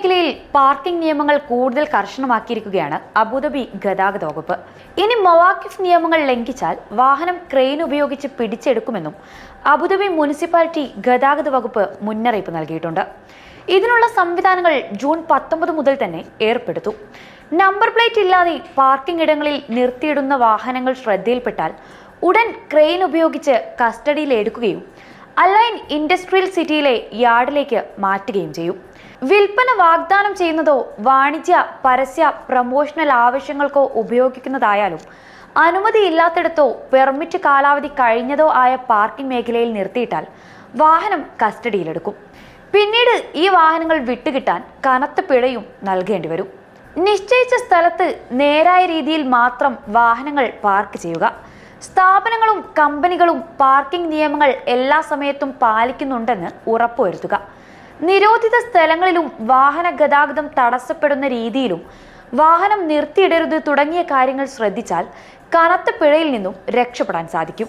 മേഖലയിൽ പാർക്കിംഗ് നിയമങ്ങൾ കൂടുതൽ കർശനമാക്കിയിരിക്കുകയാണ് അബുദാബി ഗതാഗത വകുപ്പ്. ഇനി മൊവാക്കിഫ് നിയമങ്ങൾ ലംഘിച്ചാൽ വാഹനം ക്രെയിൻ ഉപയോഗിച്ച് പിടിച്ചെടുക്കുമെന്നും അബുദാബി മുനിസിപ്പാലിറ്റി ഗതാഗത വകുപ്പ് മുന്നറിയിപ്പ് നൽകിയിട്ടുണ്ട്. ഇതിനുള്ള സംവിധാനങ്ങൾ ജൂൺ പത്തൊമ്പത് മുതൽ തന്നെ ഏർപ്പെടുത്തും. നമ്പർ പ്ലേറ്റ് ഇല്ലാതെ പാർക്കിംഗ് ഇടങ്ങളിൽ നിർത്തിയിടുന്ന വാഹനങ്ങൾ ശ്രദ്ധയിൽപ്പെട്ടാൽ ഉടൻ ക്രെയിൻ ഉപയോഗിച്ച് കസ്റ്റഡിയിൽ എടുക്കുകയും അലൈൻ ഇൻഡസ്ട്രിയൽ സിറ്റിയിലെ യാർഡിലേക്ക് മാറ്റുകയും ചെയ്യും. വിൽപ്പന വാഗ്ദാനം ചെയ്യുന്നതോ വാണിജ്യ പരസ്യ പ്രമോഷണൽ ആവശ്യങ്ങൾക്കോ ഉപയോഗിക്കുന്നതായാലും അനുമതി അനുമതിയില്ലാത്തിടത്തോ പെർമിറ്റ് കാലാവധി കഴിഞ്ഞതോ ആയ പാർക്കിംഗ് മേഖലയിൽ നിർത്തിയിട്ടാൽ വാഹനം കസ്റ്റഡിയിലെടുക്കും. പിന്നീട് ഈ വാഹനങ്ങൾ വിട്ടുകിട്ടാൻ കനത്ത പിഴയും നൽകേണ്ടി വരും. നിശ്ചയിച്ച സ്ഥലത്ത് നേരായ രീതിയിൽ മാത്രം വാഹനങ്ങൾ പാർക്ക് ചെയ്യുക. സ്ഥാപനങ്ങളും കമ്പനികളും പാർക്കിംഗ് നിയമങ്ങൾ എല്ലാ സമയത്തും പാലിക്കുന്നുണ്ടെന്ന് ഉറപ്പുവരുത്തുക. നിരോധിത സ്ഥലങ്ങളിലും വാഹന ഗതാഗതം തടസ്സപ്പെടുന്ന രീതിയിലും വാഹനം നിർത്തിയിടരുത് തുടങ്ങിയ കാര്യങ്ങൾ ശ്രദ്ധിച്ചാൽ കനത്ത പിഴയിൽ നിന്നും രക്ഷപ്പെടാൻ സാധിക്കും.